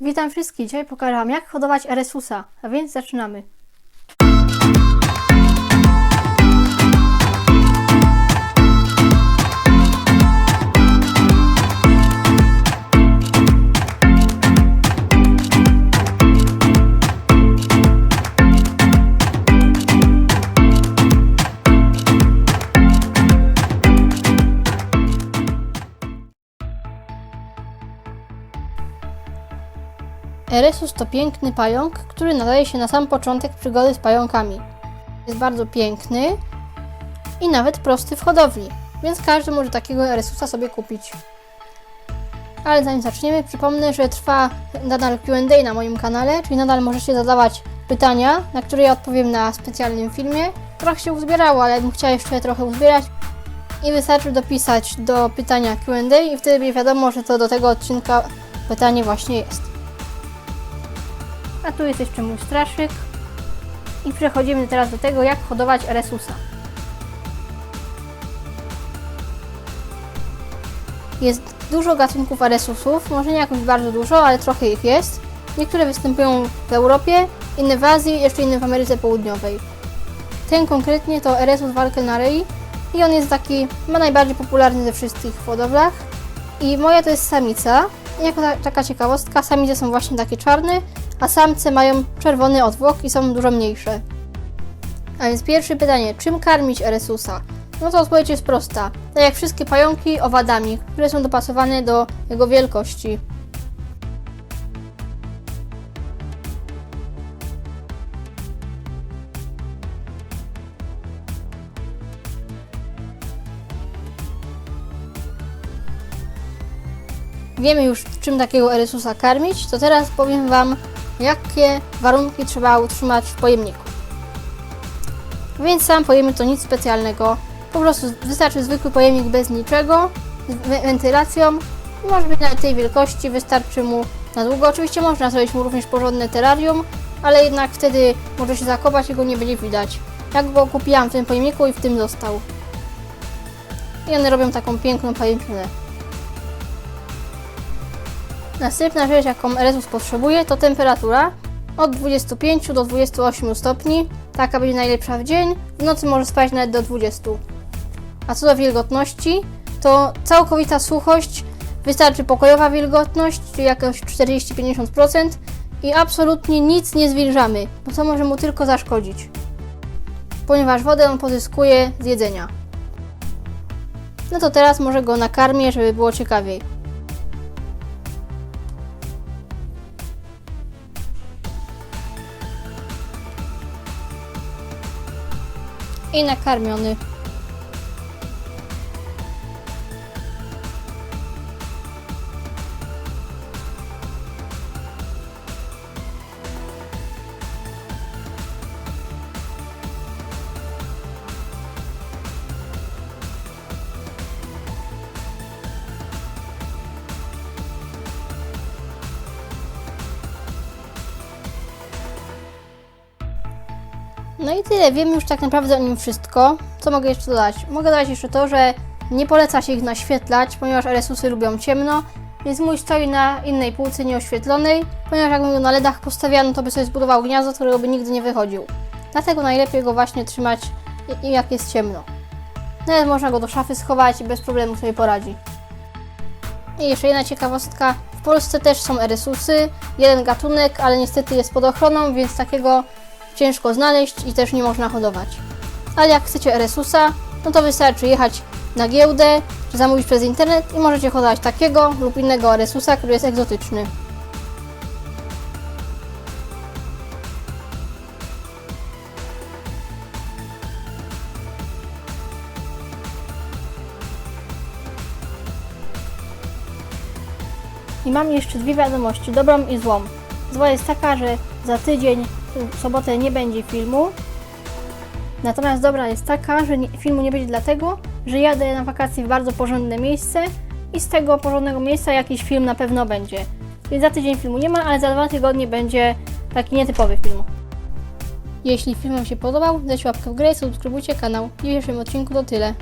Witam wszystkich. Dzisiaj pokażę Wam jak hodować Eresusa, a więc zaczynamy. Eresus to piękny pająk, który nadaje się na sam początek przygody z pająkami. Jest bardzo piękny i nawet prosty w hodowli, więc każdy może takiego Eresusa sobie kupić. Ale zanim zaczniemy, przypomnę, że trwa nadal Q&A na moim kanale, czyli nadal możecie zadawać pytania, na które ja odpowiem na specjalnym filmie. Trochę się uzbierało, ale bym chciała jeszcze trochę uzbierać. I wystarczy dopisać do pytania Q&A i wtedy będzie wiadomo, że to do tego odcinka pytanie właśnie jest. A tu jest jeszcze mój straszyk. I przechodzimy teraz do tego, jak hodować Eresusa. Jest dużo gatunków Eresusów, może nie jakoś bardzo dużo, ale trochę ich jest. Niektóre występują w Europie, inne w Azji, jeszcze inne w Ameryce Południowej. Ten konkretnie to Eresus Valkenarei i on jest taki, ma najbardziej popularny ze wszystkich w hodowlach. I moja to jest samica. Jako ta, taka ciekawostka, samice są właśnie takie czarne, a samce mają czerwony odwłok i są dużo mniejsze. A więc pierwsze pytanie, czym karmić Eresusa? No to odpowiedź jest prosta. Tak jak wszystkie pająki, owadami, które są dopasowane do jego wielkości. Wiemy już, czym takiego Eresusa karmić, to teraz powiem Wam, jakie warunki trzeba utrzymać w pojemniku. Więc sam pojemnik to nic specjalnego. Po prostu wystarczy zwykły pojemnik bez niczego, z we- wentylacją. Może być nawet tej wielkości, wystarczy mu na długo. Oczywiście można zrobić mu również porządne terrarium, ale jednak wtedy może się zakopać i go nie będzie widać. Jak go kupiłam w tym pojemniku i w tym został. I one robią taką piękną pajęczynę. Następna rzecz, jaką Eresus potrzebuje, to temperatura od 25 do 28 stopni. Taka będzie najlepsza w dzień, w nocy może spać nawet do 20. A co do wilgotności, to całkowita suchość, wystarczy pokojowa wilgotność, czyli jakieś 40-50% i absolutnie nic nie zwilżamy, bo to może mu tylko zaszkodzić. Ponieważ wodę on pozyskuje z jedzenia. No to teraz może go nakarmię, żeby było ciekawiej. I nakarmiony. No i tyle, wiem już tak naprawdę o nim wszystko. Co mogę jeszcze dodać? Mogę dodać jeszcze to, że nie poleca się ich naświetlać, ponieważ Eresusy lubią ciemno, więc mój stoi na innej półce nieoświetlonej, ponieważ jakbym go na LEDach postawiano, to by sobie zbudował gniazdo, którego by nigdy nie wychodził. Dlatego najlepiej go właśnie trzymać jak jest ciemno. Nawet można go do szafy schować i bez problemu sobie poradzi. I jeszcze jedna ciekawostka. W Polsce też są Eresusy, jeden gatunek, ale niestety jest pod ochroną, więc takiego ciężko znaleźć i też nie można hodować. Ale jak chcecie Eresusa, no to wystarczy jechać na giełdę, czy zamówić przez internet i możecie hodować takiego lub innego Eresusa, który jest egzotyczny. I mam jeszcze dwie wiadomości, dobrą i złą. Zła jest taka, że za tydzień, w sobotę nie będzie filmu. Natomiast dobra jest taka, że nie, filmu nie będzie dlatego, że jadę na wakacje w bardzo porządne miejsce i z tego porządnego miejsca jakiś film na pewno będzie. Więc za tydzień filmu nie ma, ale za dwa tygodnie będzie taki nietypowy film. Jeśli film Wam się podobał, dajcie łapkę w górę i subskrybujcie kanał. W dzisiejszym odcinku to tyle.